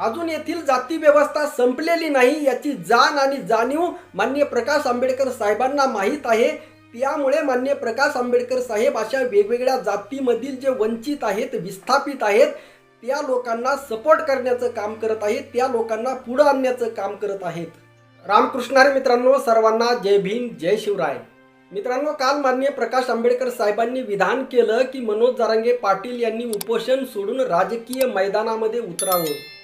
अजून येथील जाती व्यवस्था संपलेली नाही याची जाण आणि जाणीव मान्य प्रकाश आंबेडकर साहेबांना माहीत आहे. त्यामुळे मान्य प्रकाश आंबेडकर साहेब अशा वेगवेगळ्या जातीमधील जे वंचित आहेत विस्थापित आहेत त्या लोकांना सपोर्ट करण्याचं काम करत आहेत त्या लोकांना पुढं आणण्याचं काम करत आहेत. रामकृष्णारे मित्रांनो सर्वांना जय भीम जय शिवराय. मित्रांनो काल माननीय प्रकाश आंबेडकर साहेबांनी विधान केलं की मनोज जारांगे पाटील यांनी उपोषण सोडून राजकीय मैदानामध्ये उतरावं.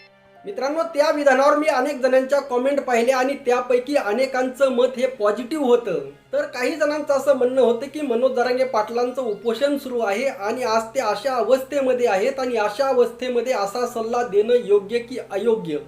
मित्रांनो त्या विधानावर मी अनेक जणांच्या कॉमेंट पाहिल्या आणि त्यापैकी अनेकांचं मत हे पॉझिटिव्ह होतं. तर काही जणांचं असं म्हणणं होतं की मनोज जरांगे पाटलांचं उपोषण सुरू आहे आणि आज ते अशा अवस्थेमध्ये आहेत आणि अशा अवस्थेमध्ये असा सल्ला देणं योग्य की अयोग्य?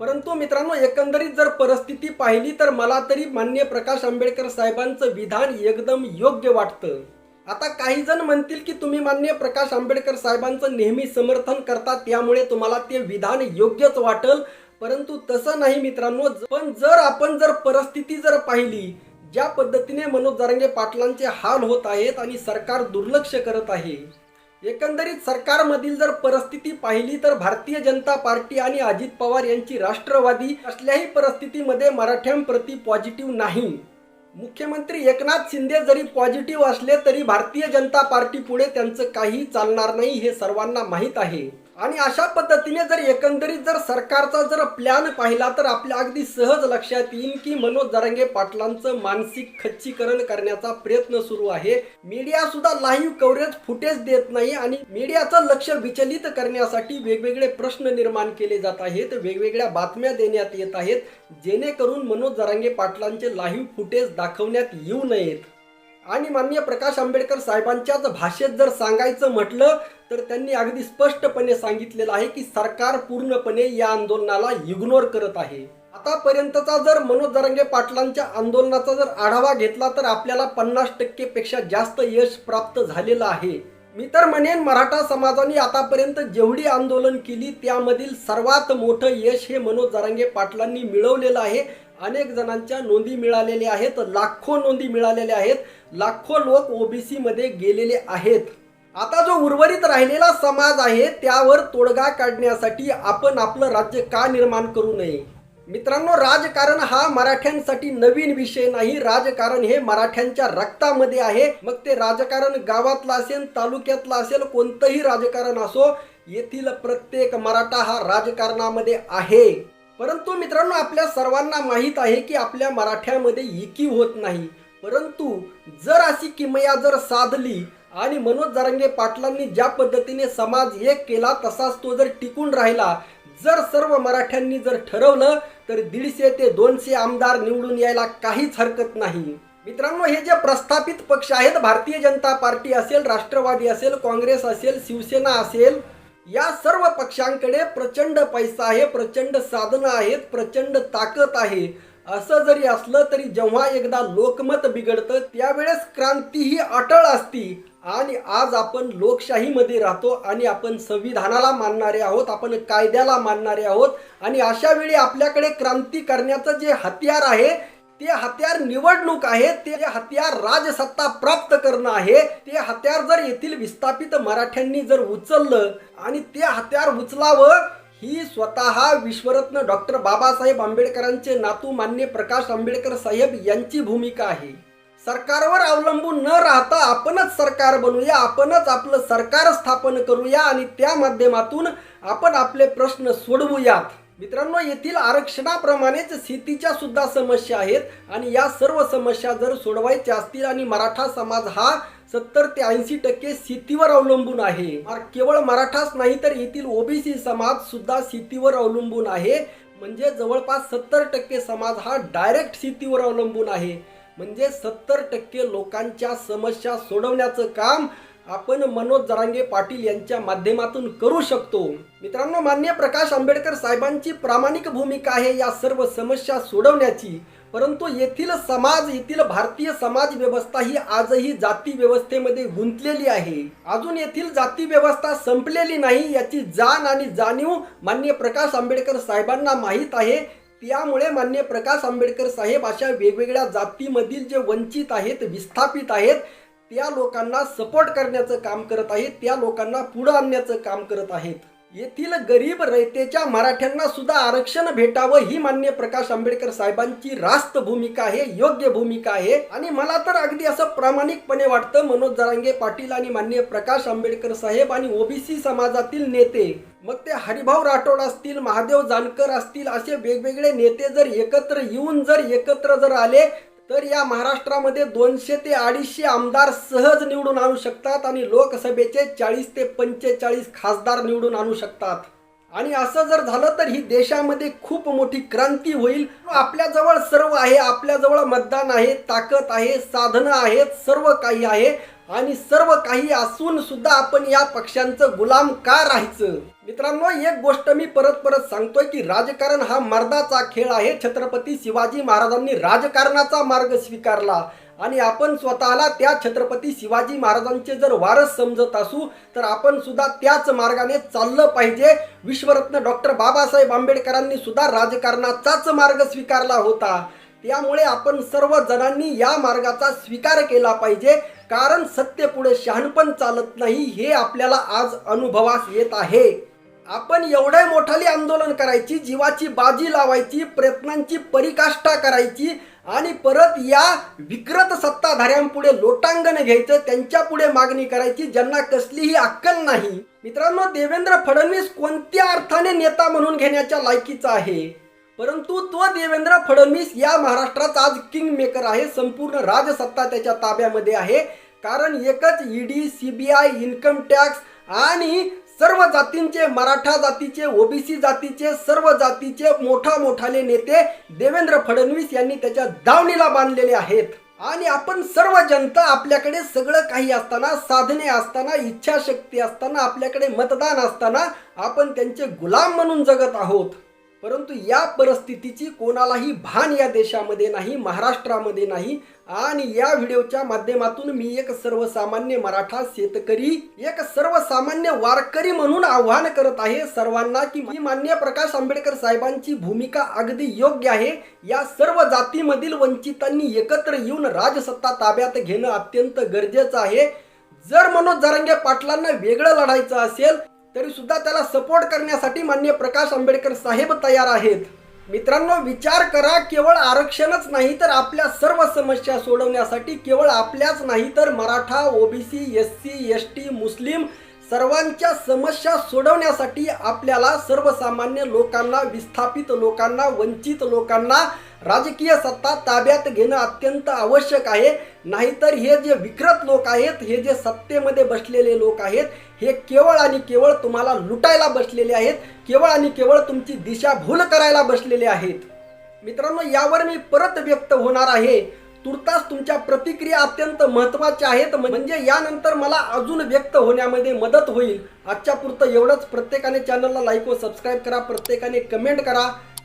परंतु मित्रांनो एकंदरीत जर परिस्थिती पाहिली तर मला तरी मान्य प्रकाश आंबेडकर साहेबांचं विधान एकदम योग्य वाटतं. आता काही जण म्हणतील की तुम्ही मान्य प्रकाश आंबेडकर साहेबांचं नेहमी समर्थन करता त्यामुळे तुम्हाला ते विधान योग्यच वाटल. परंतु तसं नाही मित्रांनो पण जर आपण जर परिस्थिती जर पाहिली ज्या पद्धतीने मनोज जरांगे पाटलांचे हाल होत आहेत आणि सरकार दुर्लक्ष करत आहे एकंदरीत सरकारमधील जर परिस्थिती पाहिली तर भारतीय जनता पार्टी आणि अजित पवार यांची राष्ट्रवादी असल्याही परिस्थितीमध्ये मराठ्यांप्रती पॉझिटिव्ह नाही. मुख्यमंत्री एकनाथ शिंदे जरी पॉझिटिव्ह असले तरी भारतीय जनता पार्टी पुढे त्यांचं काही चालणार नाही हे सर्वांना माहीत आहे. आणि अशा पद्धतीने जर एकंदरीत जर सरकारचा जर प्लॅन पाहिला तर आपल्या अगदी सहज लक्षात येईल की मनोज जरांगे पाटलांचं मानसिक खच्चीकरण करण्याचा प्रयत्न सुरू आहे. मीडिया सुद्धा लाईव्ह कव्हरेज फुटेज देत नाही आणि मीडियाचं लक्ष विचलित करण्यासाठी वेगवेगळे प्रश्न निर्माण केले जात आहेत. वेगवेगळ्या बातम्या देण्यात येत आहेत. जेणेकरून मनोज जरांगे पाटलांचे लाईव्ह फुटेज दाखवण्यात येऊ नयेत. आणि माननीय प्रकाश आंबेडकर साहेबांच्याच भाषेत जर सांगायचं म्हटलं तर त्यांनी अगदी स्पष्टपणे सांगितलेलं आहे की सरकार पूर्णपणे या आंदोलनाला इग्नोर करत आहे. आतापर्यंतचा जर मनोज दरंगे पाटलांच्या आंदोलनाचा जर आढावा घेतला तर आपल्याला पन्नास टक्के पेक्षा जास्त यश प्राप्त झालेलं आहे. मी तर म्हणेन मराठा समाजाने आतापर्यंत जेवढी आंदोलन केली त्यामधील सर्वात मोठं यश हे मनोज जरांगे पाटलांनी मिळवलेलं आहे. अनेक जणांच्या नोंदी मिळालेल्या आहेत लाखो नोंदी मिळालेल्या आहेत लाखो लोक ओबीसी मध्ये गेलेले आहेत. आता जो उर्वरित राहिलेला समाज आहे त्यावर तोडगा काढण्यासाठी आपण आपलं राज्य का निर्माण करू नये? मित्रांनो राजकारण हा मराठ्यांसाठी नवीन विषय नाही. राजकारण हे मराठ्यांच्या रक्तामध्ये आहे. मग ते राजकारण गावातलं असेल तालुक्यातलं असेल कोणतंही राजकारण असो येथील प्रत्येक मराठा हा राजकारणामध्ये आहे. परंतु मित्रांनो आपल्या सर्वांना माहीत आहे की आपल्या मराठ्यामध्ये एकी होत नाही. परंतु जर अशी किमया जर साधली आणि मनोज जरंगे पाटलांनी ज्या पद्धतीने समाज एक केला तसाच तो जर टिकून राहिला जर सर्व मराठ्यांनी जर ठरवलं तर दीडशे ते दोनशे आमदार निवडून यायला काहीच हरकत नाही. मित्रांनो हे जे प्रस्थापित पक्ष आहेत भारतीय जनता पार्टी असेल राष्ट्रवादी असेल काँग्रेस असेल शिवसेना असेल या सर्व पक्षांकडे प्रचंड पैसा आहे प्रचंड साधनं आहेत प्रचंड ताकद आहे. असं जरी असलं तरी जेव्हा एकदा लोकमत बिघडतं त्यावेळेस क्रांती ही अटळ असती. आणि आज आपण लोकशाहीमध्ये राहतो आणि आपण संविधानाला मानणारे आहोत आपण कायद्याला मानणारे आहोत. आणि अशा वेळी आपल्याकडे क्रांती करण्याचं जे हत्यार आहे ते हत्यार निवडणूक आहे ते हत्यार राजसत्ता प्राप्त करणं आहे. ते हत्यार जर येथील विस्थापित मराठ्यांनी जर उचललं आणि ते हत्यार उचलावं ही स्वतः विश्वरत्न डॉक्टर बाबासाहेब आंबेडकरांचे नातू मान्य प्रकाश आंबेडकर साहेब यांची भूमिका आहे. सरकारवर अवलंबून न राहता आपणच सरकार बनवूया आपणच आपलं सरकार स्थापन करूया आणि त्या माध्यमातून आपण आपले प्रश्न सोडवूयात. मित्रांनो येथील आरक्षणाप्रमाणेच शेतीच्या सुद्धा समस्या आहेत आणि या सर्व समस्या जर सोडवायच्या असतील आणि मराठा समाज हा सत्तर ते ऐंशी टक्के शेतीवर अवलंबून आहे. केवळ मराठाच नाही तर येथील ओबीसी समाज सुद्धा शेतीवर अवलंबून आहे. म्हणजे जवळपास सत्तर टक्के समाज हा डायरेक्ट शेतीवर अवलंबून आहे. म्हणजे सत्तर टक्के लोकांच्या समस्या सोडवण्याचं काम आपण मनोज जरांगे पाटील यांच्या माध्यमातून करू शकतो. मित्रांनो मान्य प्रकाश आंबेडकर साहेबांची प्रामाणिक भूमिका आहे या सर्व समस्या सोडवण्याची. परंतु येथील समाज येथील भारतीय समाज व्यवस्था ही आजही जाती व्यवस्थेमध्ये गुंतलेली आहे. अजून येथील जाती व्यवस्था संपलेली नाही याची जाण आणि जाणीव मान्य प्रकाश आंबेडकर साहेबांना माहीत आहे. त्यामुळे मान्य प्रकाश आंबेडकर साहेब अशा वेगवेगळ्या जातीमधील जे वंचित आहेत विस्थापित आहेत त्या लोकांना सपोर्ट करण्याचं काम करत आहेत त्या लोकांना पुढं आणण्याचं काम करत आहेत. येथील गरीब रयतेच्या मराठ्यांना सुद्धा आरक्षण भेटावं ही मान्य प्रकाश आंबेडकर साहेबांची रास्त भूमिका आहे योग्य भूमिका आहे. आणि मला तर अगदी असं प्रामाणिकपणे वाटतं मनोज जरांगे पाटील आणि मान्य प्रकाश आंबेडकर साहेब आणि ओबीसी समाजातील नेते. मग ते हरिभाऊ राठोड असतील महादेव जानकर असतील असे वेगवेगळे नेते जर एकत्र येऊन जर एकत्र जर आले तर या महाराष्ट्रामध्ये दोनशे ते अडीचशे आमदार सहज निवडून आणू शकतात आणि लोकसभेचे चाळीस ते पंचेचाळीस खासदार निवडून आणू शकतात. आणि असं जर झालं तर ही देशामध्ये खूप मोठी क्रांती होईल. आपल्याजवळ सर्व आहे आपल्याजवळ मतदान आहे ताकद आहे साधनं आहेत सर्व काही आहे. आणि सर्व काही असून सुद्धा आपण या पक्षांचं गुलाम का राहायचं. मित्रांनो एक गोष्ट मी परत परत सांगतोय की राजकारण हा मर्दाचा खेळ आहे. छत्रपती शिवाजी महाराजांनी राजकारणाचा मार्ग स्वीकारला. आणि आपण स्वतःला त्या छत्रपती शिवाजी महाराजांचे जर वारस समजत असू तर आपण सुद्धा त्याच मार्गाने चाललं पाहिजे. विश्वरत्न डॉक्टर बाबासाहेब आंबेडकरांनी सुद्धा राजकारणाचाच मार्ग स्वीकारला होता. त्यामुळे आपण सर्व जणांनी या मार्गाचा स्वीकार केला पाहिजे. कारण सत्य पुढे शहाणपण चालत नाही हे आपल्याला आज अनुभवास येत आहे. आपण एवढे मोठाली आंदोलन करायची जीवाची बाजी लावायची प्रयत्नांची परिकाष्ठा करायची आणि परत या विकृत सत्ताधाऱ्यांपुढे लोटांगण घ्यायचं त्यांच्या पुढे मागणी करायची ज्यांना कसलीही अक्कल नाही. मित्रांनो देवेंद्र फडणवीस कोणत्या अर्थाने नेता म्हणून घेण्याच्या लायकीचा आहे? परंतु तो देवेंद्र फडणवीस या महाराष्ट्रात आज किंग मेकर आहे संपूर्ण राजसत्ता त्याच्या ताब्यामध्ये आहे. कारण एकच ईडी सीबीआय इन्कम टॅक्स आणि सर्व जातींचे मराठा जातीचे ओबीसी जातीचे सर्व जातीचे मोठा मोठाले नेते देवेंद्र फडणवीस यांनी त्याच्या दावणीला बांधलेले आहेत. आणि आपण सर्व जनता आपल्याकडे सगळं काही असताना साधने असताना इच्छाशक्ती असताना आपल्याकडे मतदान असताना आपण त्यांचे गुलाम म्हणून जगत आहोत. परंतु या परिस्थितीची कोणालाही भान या देशामध्ये नाही महाराष्ट्रामध्ये नाही. आणि या व्हिडिओच्या माध्यमातून मी एक सर्वसामान्य मराठा शेतकरी एक सर्वसामान्य वारकरी म्हणून आव्हान करत आहे सर्वांना की मी मान्य प्रकाश आंबेडकर साहेबांची भूमिका अगदी योग्य आहे. या सर्व जातीमधील वंचितांनी एकत्र येऊन राजसत्ता ताब्यात घेणं अत्यंत गरजेचं आहे. जर मनोज जरांगे पाटलांना वेगळं लढायचं असेल तरी सुद्धा त्याला सपोर्ट करण्यासाठी मान्य प्रकाश आंबेडकर साहेब तयार आहेत. मित्रांनो विचार करा केवळ आरक्षणच नाही तर आपल्या सर्व समस्या सोडवण्यासाठी केवळ आपल्याच नाही तर Maratha OBC S C S T मुस्लिम सर्वांच्या समस्या सोडवण्यासाठी आपल्याला सर्वसामान्य लोकांना विस्थापित लोकांना वंचित लोकांना राजकीय सत्ता ताब्यात घेणं अत्यंत आवश्यक आहे. नाहीतर हे जे विकृत लोक आहेत हे जे सत्तेमध्ये बसलेले लोक आहेत हे केवळ आणि केवळ तुम्हाला लुटायला बसलेले आहेत केवळ आणि केवळ तुमची दिशाभूल करायला बसलेले आहेत. मित्रांनो यावर मी परत व्यक्त होणार आहे. तुर्तास तुमच्या प्रतिक्रिया अत्यंत महत्त्वाच्या आहेत. म्हणजे यानंतर मला अजून व्यक्त होण्यामध्ये मदत होईल. आजच्या पुरतं एवढंच. प्रत्येकाने चॅनलला लाईक व सबस्क्राईब करा. प्रत्येकाने कमेंट करा.